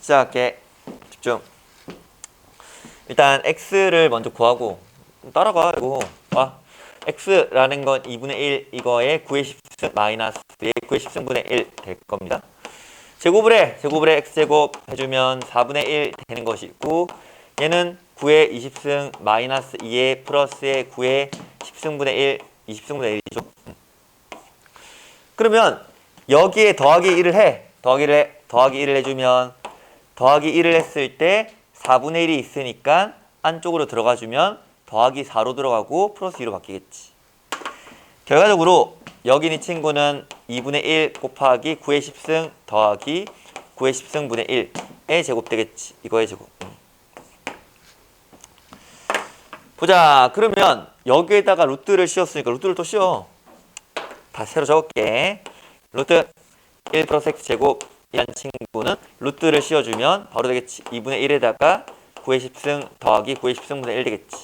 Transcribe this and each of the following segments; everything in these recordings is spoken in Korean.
시작할게. 집중. 일단 x를 먼저 구하고 따라가 이거. 와. x라는 건 2분의 1 이거의 9의 10승 마이너스의 9의 10승분의 1 될 겁니다. 제곱을 해. 제곱을 해. x제곱 해주면 4분의 1 되는 것이 있고 얘는 9의 20승 마이너스 2의 플러스의 9의 10승분의 1 20승분의 1이죠. 그러면 여기에 더하기 1을 해. 더하기를 해. 더하기 1을 해주면 더하기 1을 했을 때 4분의 1이 있으니까 안쪽으로 들어가주면 더하기 4로 들어가고 플러스 2로 바뀌겠지. 결과적으로 여기 이 친구는 2분의 1 곱하기 9의 10승 더하기 9의 10승 분의 1의 제곱 되겠지. 이거의 제곱. 음. 보자. 그러면 여기에다가 루트를 씌웠으니까 루트를 또 씌워. 다 새로 적을게. 루트 1 플러스 x 제곱 이란 친구는 루트를 씌워주면 바로 되겠지. 2분의 1에다가 9의 10승 더하기 9의 10승분의 1 되겠지.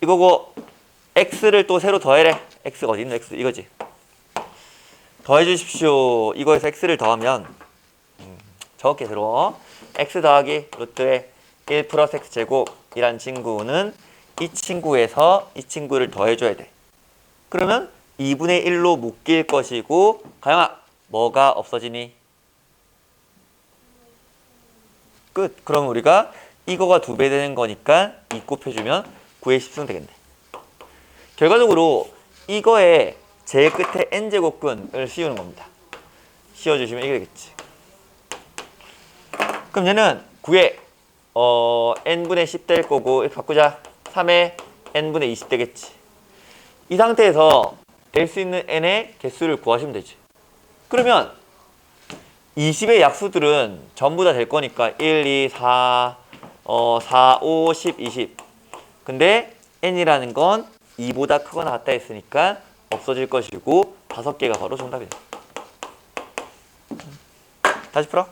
이거고 x를 또 새로 더해래. x가 어디 있노? x 이거지. 더해 주십시오. 이거에서 x를 더하면 음, 적게 들어. x 더하기 루트의 1 플러스 x 제곱이란 친구는 이 친구에서 이 친구를 더해줘야 돼. 그러면 2분의 1로 묶일 것이고 가영아 뭐가 없어지니? 끝. 그럼 우리가 이거가 두 배 되는 거니까 2 곱해주면 9의 10승 되겠네. 결과적으로 이거에 제일 끝에 n제곱근을 씌우는 겁니다. 씌워주시면 이게 되겠지. 그럼 얘는 9에 어, n분의 10 될 거고 이렇게 바꾸자. 3에 n분의 20 되겠지. 이 상태에서 될 수 있는 n의 개수를 구하시면 되지. 그러면 20의 약수들은 전부 다 될 거니까 1, 2, 4, 어, 4, 5, 10, 20. 근데 n이라는 건 2보다 크거나 같다 했으니까 없어질 것이고 다섯 개가 바로 정답이다. 다시 풀어.